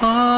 Oh.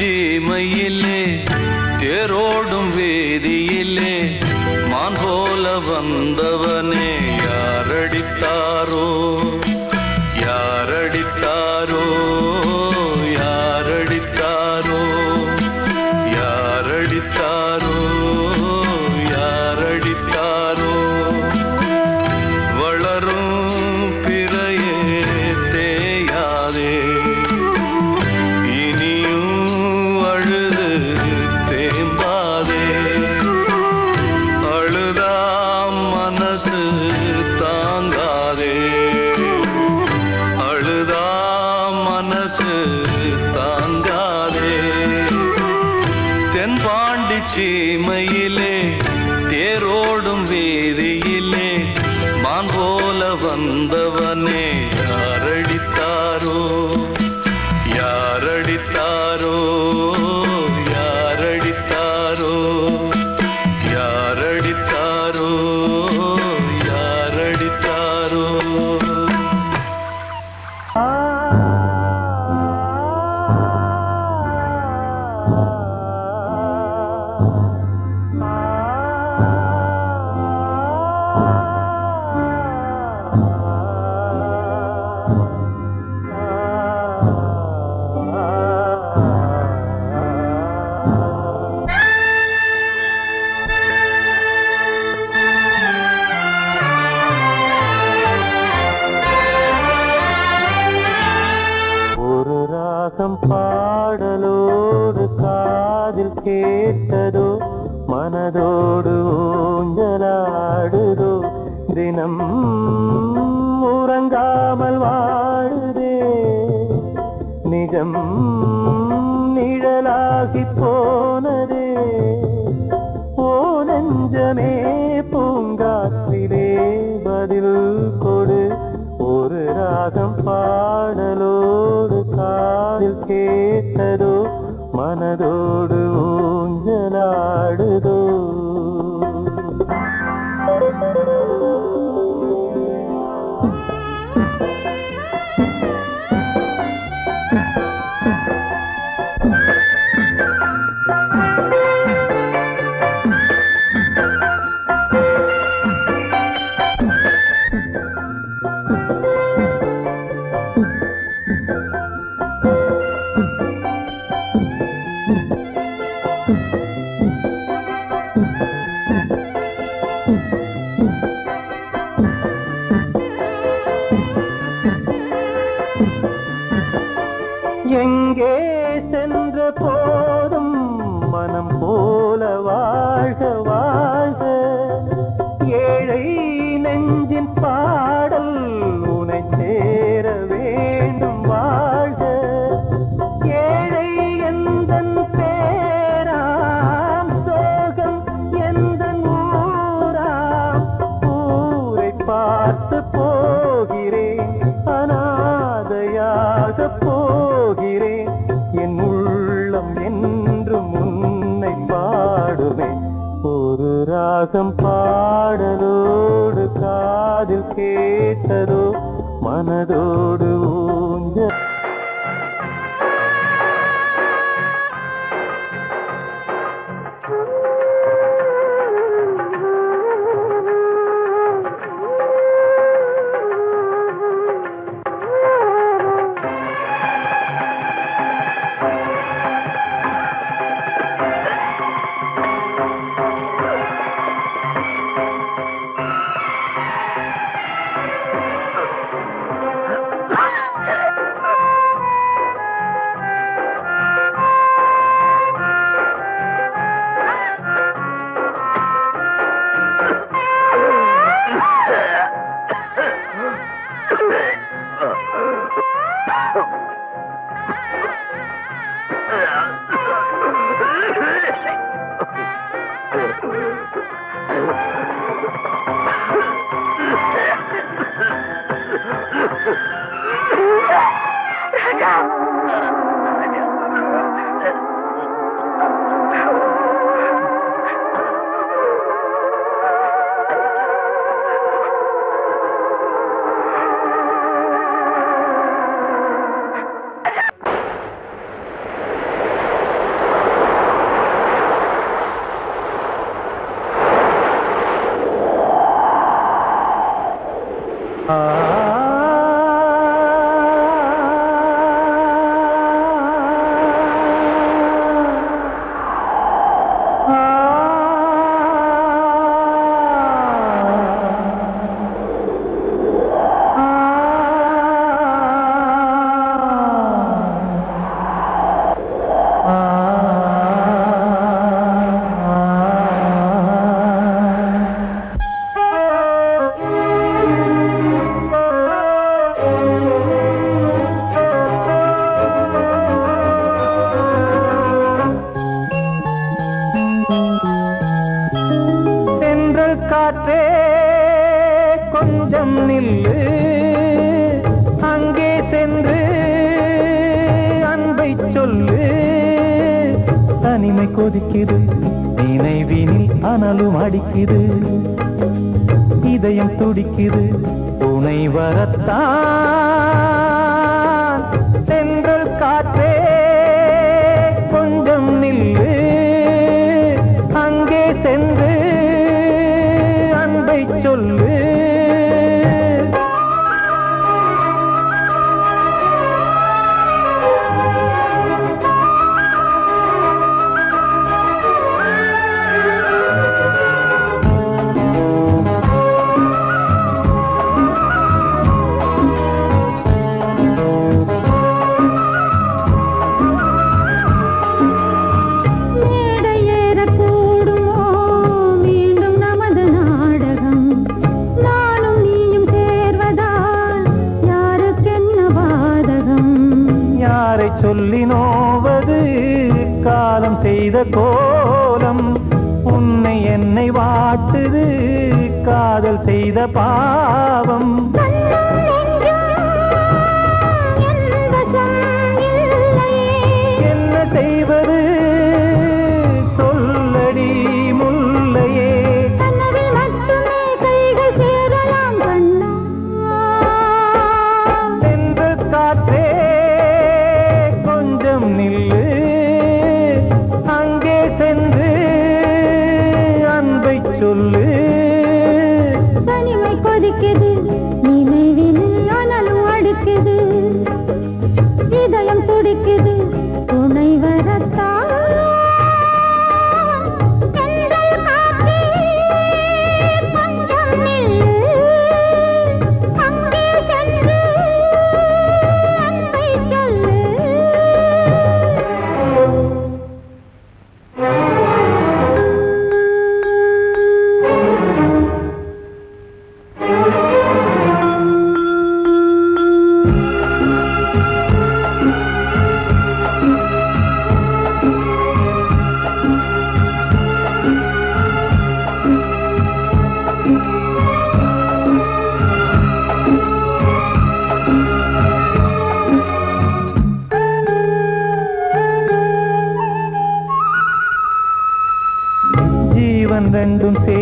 தென்பாண்டி சீமையிலே കേട്ടതോ മനതോട് ഊഞ്ഞലാടുതോ. போல வாழ்க മനതോട് தென்றல் காற்றே கொஞ்சம் நில்லு. அங்கே சென்று அன்பை சொல்லு. தனிமை கொதிக்குது நினைவினில் அனலும் அடிக்குது. இதயம் துடிக்குது துணை வரத்தான்.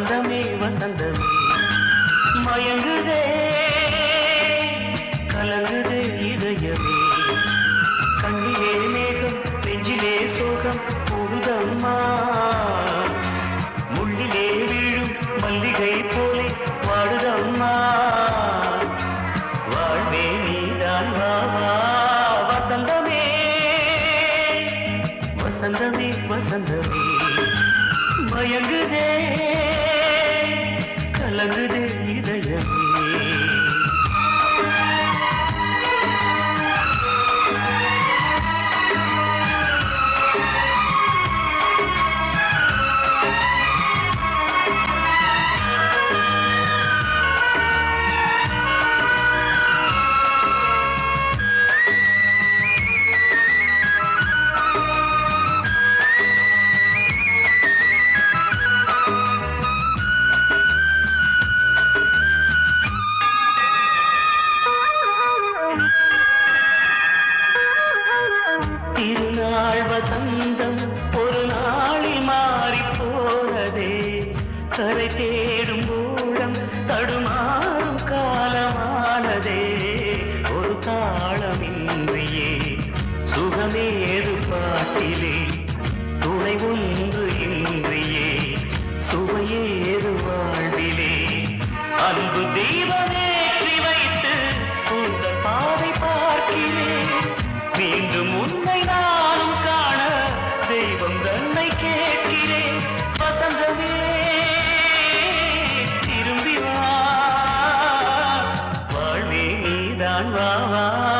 வசந்தமே வசந்தமே மயங்குதே கலங்குதே இதயமே. கண்ணிலே மேகம் நெஞ்சிலே சோகம் போகுதம்மா. முள்ளிலே வீழும் மல்லிகை போலே வாடுதம்மா. வாழ்வே நீதான் வசந்தமே. வசந்தமே வசந்தமே. மயங்குதே Ah.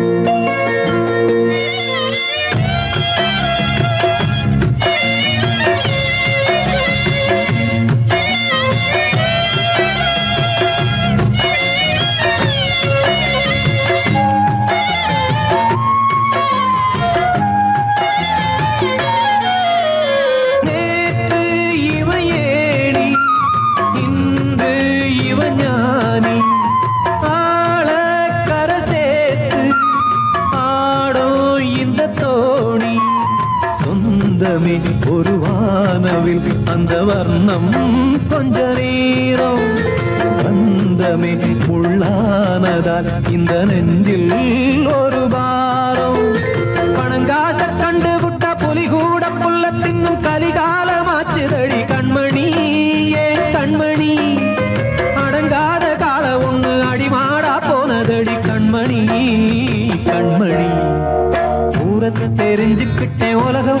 சொந்தமே ஒரு வானவில் அந்த வர்ணம் கொஞ்ச நேரம். பந்தமே முள்ளானதால் இந்த நெஞ்சில் ஒரு பாரம். பணங்காச கண்டு விட்ட புலி கூட புல்ல தின்னும் கலிகாலமாச்சுதடி கண்மணி ஏன் கண்மணி. அடங்காத கால ஒண்ணு அடிமாடா போனதடி கண்மணி கண்மணி. பூரத்தை தெரிஞ்சுக்கிட்டேன் உலகம்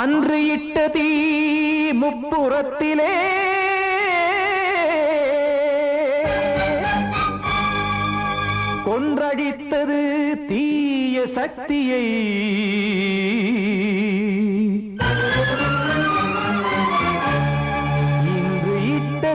அன்று இட்ட தீ முப்புறத்திலே. கொன்றடித்தது தீய சக்தியை. இன்று இட்ட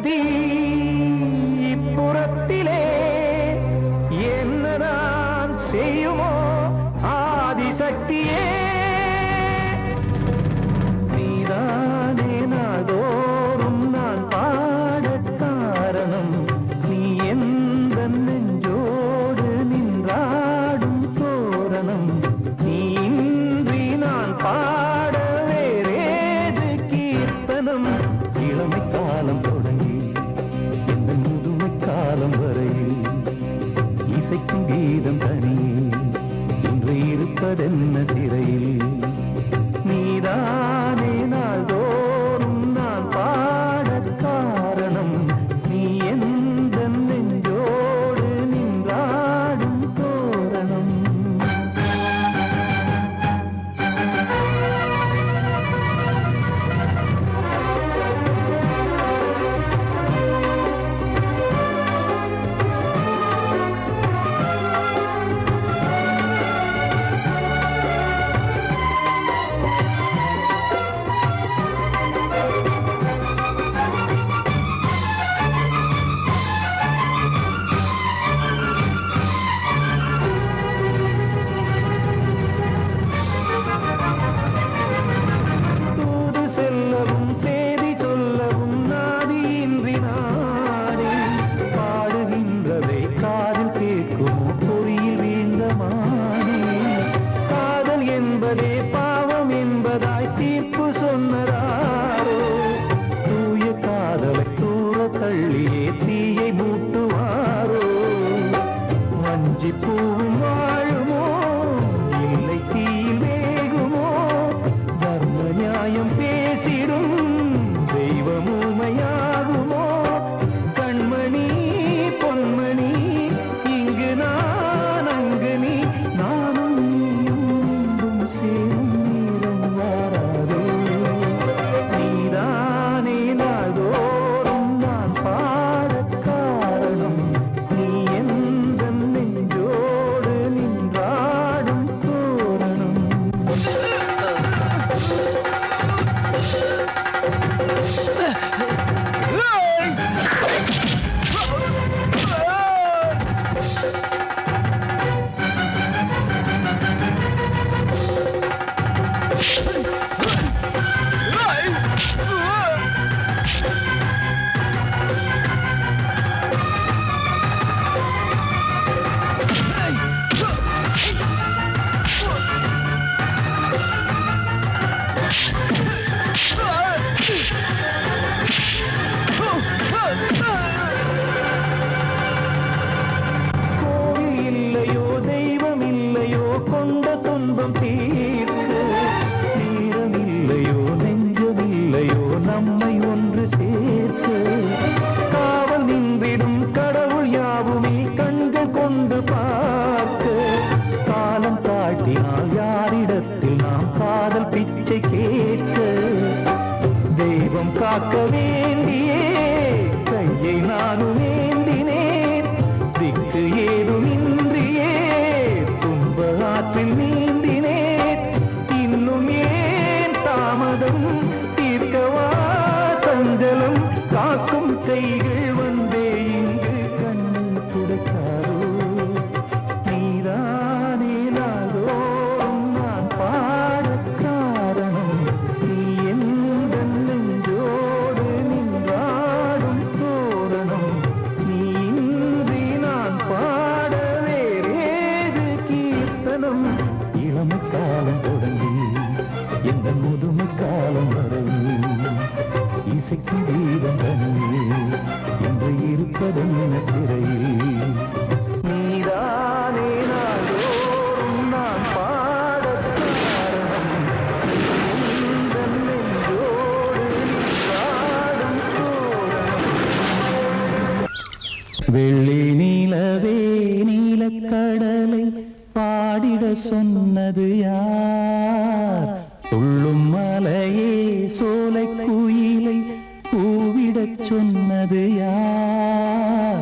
விடச் சொன்னது யார்?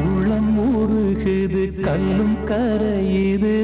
உள்ளம் உருகுது கல்லும் கரையுது